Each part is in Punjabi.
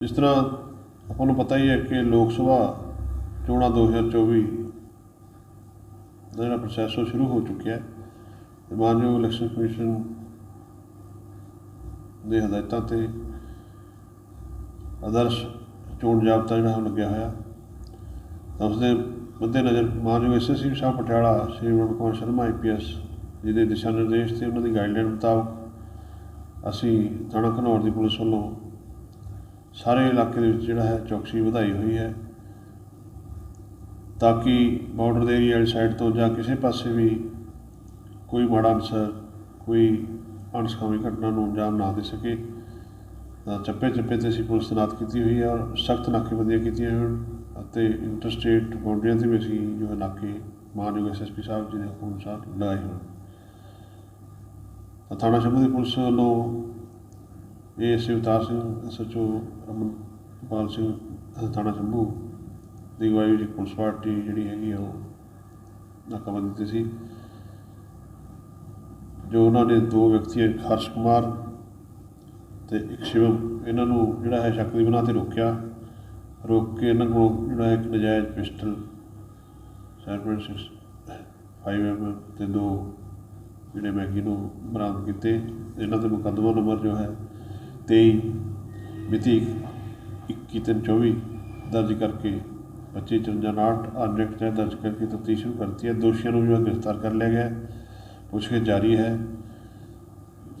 ਜਿਸ ਤਰ੍ਹਾਂ ਆਪਾਂ ਨੂੰ ਪਤਾ ਹੀ ਹੈ ਕਿ ਲੋਕ ਸਭਾ ਚੋਣਾਂ 2024 ਦਾ ਜਿਹੜਾ ਪ੍ਰੋਸੈਸ ਉਹ ਸ਼ੁਰੂ ਹੋ ਚੁੱਕਿਆ ਹੈ। ਮਾਨਯੋਗ ਇਲੈਕਸ਼ਨ ਕਮਿਸ਼ਨ ਦੇ ਹਦਾਇਤਾਂ ਤੇ ਆਦਰਸ਼ ਚੋਣ ਜਾਬਤਾ ਜਿਹੜਾ ਉਹ ਲੱਗਿਆ ਹੋਇਆ। ਤਾਂ ਉਸ ਦੇ ਮੱਦੇ ਨਜ਼ਰ ਮਾਨਯੋਗ ਐਸਐਸਸੀ ਸਾਹਿਬ ਪਟਿਆਲਾ, ਸ਼੍ਰੀ ਵਰੁਣ ਕੁਮਾਰ ਸ਼ਰਮਾ ਆਈਪੀਐਸ ਜਿਹਦੇ ਦਿਸ਼ਾ ਨਿਰਦੇਸ਼ ਤੇ ਉਹਨਾਂ ਦੀ ਗਾਈਡਲਾਈਨ ਮੁਤਾਬਕ ਅਸੀਂ ਥਾਣਾ ਘਨੌਰ ਦੀ ਪੁਲਿਸ ਵੱਲੋਂ ਸਾਰੇ ਇਲਾਕੇ ਦੇ ਵਿੱਚ ਜਿਹੜਾ ਹੈ ਚੌਕਸੀ ਵਧਾਈ ਹੋਈ ਹੈ ਤਾਂ ਕਿ ਬਾਰਡਰ ਦੇ ਏਰੀਆ ਵਾਲੀ ਸਾਈਡ ਤੋਂ ਜਾਂ ਕਿਸੇ ਪਾਸੇ ਵੀ ਕੋਈ ਮਾੜਾ ਅਨਸਰ, ਕੋਈ ਅਣਸਖਾਵੀ ਘਟਨਾ ਨੂੰ ਅੰਜਾਮ ਨਾ ਦੇ ਸਕੇ, ਤਾਂ ਚੱਪੇ ਚੱਪੇ ਤੇ ਅਸੀਂ ਪੁਲਿਸ ਤੈਨਾਤ ਕੀਤੀ ਹੋਈ ਹੈ ਔਰ ਸਖਤ ਨਾਕੇਬੰਦੀਆਂ ਕੀਤੀਆਂ ਹੋਈਆਂ ਹਨ ਅਤੇ ਇੰਟਰਸਟੇਟ ਬਾਉਂਡਰੀਆਂ ਤੇ ਵੀ ਅਸੀਂ ਜੋ ਹੈ ਨਾਕੇ ਮਾਨਯੋਗ ਐਸਐਸਪੀ ਸਾਹਿਬ ਜੀ ਦੇ ਹੁਕਮ ਅਨੁਸਾਰ ਲਗਾਏ ਹੋਏ ਹਨ। ਤਾਂ ਥਾਣਾ ਸ਼ੰਭੂ ਦੀ ਪੁਲਿਸ ਵੱਲੋਂ ਇਹ ਸਿਵਤਾਰ ਸਿੰਘ ਐਸਐਚਓ ਰਮਨਪਾਲ ਸਿੰਘ ਥਾਣਾ ਸ਼ੰਭੂ ਦੀ ਅਗਵਾਈ ਵਿੱਚ ਪੁਲਿਸ ਪਾਰਟੀ ਜਿਹੜੀ ਹੈਗੀ ਆ ਉਹ ਨਾਕਾਬੰਦੀ ਤੇ ਸੀ। ਜੋ ਉਹਨਾਂ ਨੇ ਦੋ ਵਿਅਕਤੀ ਇੱਕ ਹਰਸ਼ ਕੁਮਾਰ ਤੇ ਇੱਕ ਸ਼ਿਵਮ। ਇਹਨਾਂ ਨੂੰ ਜਿਹੜਾ ਹੈ ਸ਼ੱਕ ਦੀ ਬਣਾ ਤੇ ਰੋਕਿਆ। ਰੋਕ ਕੇ ਇਹਨਾਂ ਕੋਲੋਂ ਜਿਹੜਾ ਇੱਕ ਨਜਾਇਜ਼ ਪਿਸਟਲ 7.6 5 mm ਤੇ ਦੋ ਜਿਹੜੇ ਮੈਗੀ ਨੂੰ ਬਰਾਮਦ ਕੀਤੇ। ਇਹਨਾਂ ਦੇ ਮੁਕੱਦਮਾ ਨੰਬਰ ਜੋ ਹੈ 23 ਮਿਤੀ 21 ਤਿੰਨ 24 ਦਰਜ ਕਰਕੇ 2559 ਆਬਜੈਕਟ ਤਹਿਤ ਦਰਜ ਕਰਕੇ ਤਫਤੀਸ਼ ਸ਼ੁਰੂ ਕਰਤੀ ਹੈ। ਦੋਸ਼ੀਆਂ ਨੂੰ ਜੋ ਗ੍ਰਿਫਤਾਰ ਕਰ ਲਿਆ ਗਿਆ ਪੁੱਛਗਿੱਛ ਜਾਰੀ ਹੈ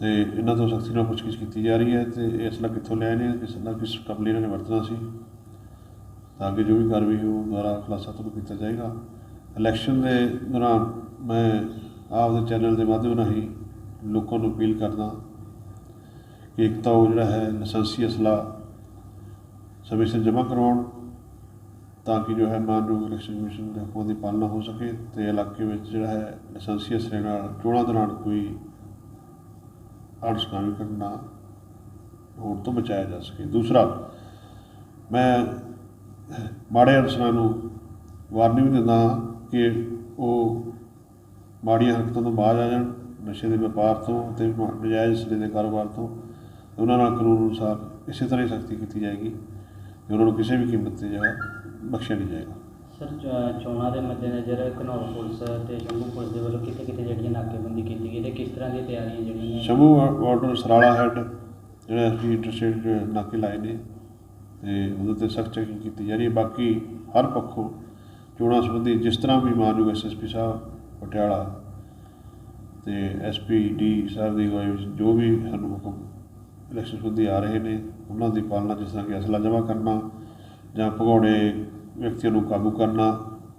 ਤੇ ਇਹਨਾਂ ਤੋਂ ਸਖਤੀ ਨਾਲ ਪੁੱਛਗਿੱਛ ਕੀਤੀ ਜਾ ਰਹੀ ਹੈ ਤੇ ਇਸ ਅਸਲਾ ਕਿੱਥੋਂ ਲੈ ਨੇ ਕਿਸ ਨਾਲ ਕਿਸ ਕੰਮ ਇਹਨਾਂ ਨੇ ਵਰਤਣਾ ਸੀ ਤਾਂ ਕਿ ਜੋ ਵੀ ਕਾਰਵਾਈ ਹੋ ਦੁਆਰਾ ਖੁਲਾਸਾ ਤੁਹਾਨੂੰ ਕੀਤਾ ਜਾਏਗਾ। ਇਲੈਕਸ਼ਨ ਦੇ ਦੌਰਾਨ ਮੈਂ ਆਪਦੇ ਚੈਨਲ ਦੇ ਮਾਧਿਅਮ ਰਾਹੀਂ ਲੋਕਾਂ ਨੂੰ ਅਪੀਲ ਕਰਦਾ ਕਿ ਇੱਕ ਤਾਂ ਉਹ ਜਿਹੜਾ ਹੈ ਲਾਇਸੈਂਸੀ ਅਸਲਾ ਸਮੇਂ ਸਿਰ ਜਮ੍ਹਾਂ ਕਰਵਾਉਣ ਤਾਂ ਕਿ ਜੋ ਹੈ ਮਾਨਯੋਗ ਇਲੈਕਸ਼ਨ ਕਮਿਸ਼ਨ ਦੇ ਹੁਕਮਾਂ ਦੀ ਪਾਲਣਾ ਹੋ ਸਕੇ ਤੇ ਇਲਾਕੇ ਵਿੱਚ ਜਿਹੜਾ ਹੈ ਲਾਇਸੈਂਸੀ ਅਸਲੇ ਨਾਲ ਚੋਣਾਂ ਦੌਰਾਨ ਕੋਈ ਅਣਸੁਖਾਵੀ ਘਟਨਾ ਹੋਣ ਤੋਂ ਬਚਾਇਆ ਜਾ ਸਕੇ। ਦੂਸਰਾ, ਮੈਂ ਮਾੜੇ ਅਨਸਰਾਂ ਨੂੰ ਵਾਰਨਿੰਗ ਦਿੰਦਾ ਕਿ ਉਹ ਮਾੜੀਆਂ ਹਰਕਤਾਂ ਤੋਂ ਬਾਹਰ ਆ ਜਾਣ, ਨਸ਼ੇ ਦੇ ਵਪਾਰ ਤੋਂ ਤੇ ਨਜਾਇਜ਼ ਅਸਲੇ ਦੇ ਕਾਰੋਬਾਰ ਤੋਂ ਉਹਨਾਂ ਨਾਲ ਕਾਨੂੰਨ ਅਨੁਸਾਰ ਇਸੇ ਤਰ੍ਹਾਂ ਹੀ ਸਖਤੀ ਕੀਤੀ ਜਾਏਗੀ ਤੇ ਉਹਨਾਂ ਨੂੰ ਕਿਸੇ ਵੀ ਕੀਮਤ ਤੇ ਜਿਹੜਾ ਬਖਸ਼ਿਆ ਨਹੀਂ ਜਾਏਗਾ। ਸਰ ਚੋਣਾਂ ਦੇ ਮੱਦੇਨਜ਼ਰ ਘਨੌਰ ਪੁਲਿਸ ਤੇ ਸ਼ੰਭੂ ਪੁਲਿਸ ਦੇ ਵੱਲੋਂ ਕਿਤੇ ਕਿਤੇ ਜਿਹੜੀਆਂ ਨਾਕੇਬੰਦੀ ਕੀਤੀ ਗਈ ਤੇ ਕਿਸ ਤਰ੍ਹਾਂ ਦੀਆਂ ਤਿਆਰੀਆਂ ਜਿਹੜੀਆਂ ਸ਼ੰਭੂ ਬਾਰਡਰ ਸਰਾਲਾ ਹੈਡ ਜਿਹੜਾ ਅਸੀਂ ਇੰਟਰਸਟੇਟ ਨਾਕੇ ਲਾਏ ਨੇ ਤੇ ਉਹਦੇ ਤੇ ਸਖਤ ਚੈਕਿੰਗ ਕੀਤੀ ਜਾ ਰਹੀ ਹੈ। ਬਾਕੀ ਹਰ ਪੱਖੋਂ ਚੋਣਾਂ ਸੰਬੰਧੀ ਜਿਸ ਤਰ੍ਹਾਂ ਵੀ ਮਾਨਯੋਗ ਐਸਐਸਪੀ ਸਾਹਿਬ ਪਟਿਆਲਾ ਤੇ ਐਸਪੀ ਡੀ ਸਾਹਿਬ ਦੀ ਅਗਵਾਈ ਵਿੱਚ ਜੋ ਵੀ ਸਾਨੂੰ ਹੁਕਮ ਇਲੈਕਸ਼ਨ ਸੰਬੰਧੀ ਆ ਰਹੇ ਨੇ ਉਹਨਾਂ ਦੀ ਪਾਲਣਾ ਜਿਸ ਤਰ੍ਹਾਂ ਕਿ ਅਸਲਾ ਜਮ੍ਹਾਂ ਕਰਨਾ ਜਾਂ ਭਗੌੜੇ ਵਿਅਕਤੀਆਂ ਨੂੰ ਕਾਬੂ ਕਰਨਾ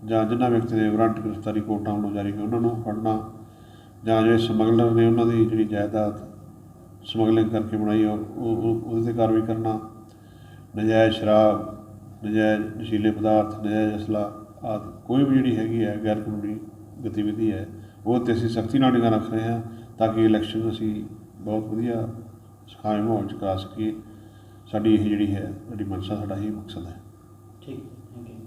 ਜਾਂ ਜਿਨ੍ਹਾਂ ਵਿਅਕਤੀ ਦੇ ਵਾਰੰਟ ਗ੍ਰਿਫਤਾਰੀ ਕੋਰਟਾਂ ਵੱਲੋਂ ਜਾਰੀ ਹੋਏ ਉਹਨਾਂ ਨੂੰ ਫੜਨਾ ਜਾਂ ਜਿਹੜੇ ਸਮਗਲਰ ਨੇ ਉਹਨਾਂ ਦੀ ਜਿਹੜੀ ਜਾਇਦਾਦ ਸਮਗਲਿੰਗ ਕਰਕੇ ਬਣਾਈ ਆ, ਉਹ ਉਹਦੇ ਤੇ ਕਾਰਵਾਈ ਕਰਨਾ ਨਜਾਇਜ਼ ਸ਼ਰਾਬ ਨਜਾਇਜ਼ ਨਸ਼ੀਲੇ ਪਦਾਰਥ ਨਜਾਇਜ਼ ਅਸਲਾ ਆਦਿ ਕੋਈ ਵੀ ਜਿਹੜੀ ਹੈਗੀ ਹੈ ਗੈਰ ਕਾਨੂੰਨੀ ਗਤੀਵਿਧੀ ਹੈ ਉਹ ਤੇ ਅਸੀਂ ਸਖਤੀ ਨਾਲ ਨਿਗਰਾਨ ਰੱਖ ਰਹੇ ਹਾਂ ਤਾਂ ਕਿ ਇਲੈਕਸ਼ਨ ਅਸੀਂ ਬਹੁਤ ਵਧੀਆ ਸੁਖਾਵੇਂ ਮਾਹੌਲ ਚ ਕਰਾ ਸਕੀਏ ਸਾਡੀ ਇਹ ਜਿਹੜੀ ਹੈ, ਸਾਡੀ ਮਨਸ਼ਾ, ਸਾਡਾ ਇਹ ਮਕਸਦ ਹੈ। ਠੀਕ ਥੈਂਕ ਯੂ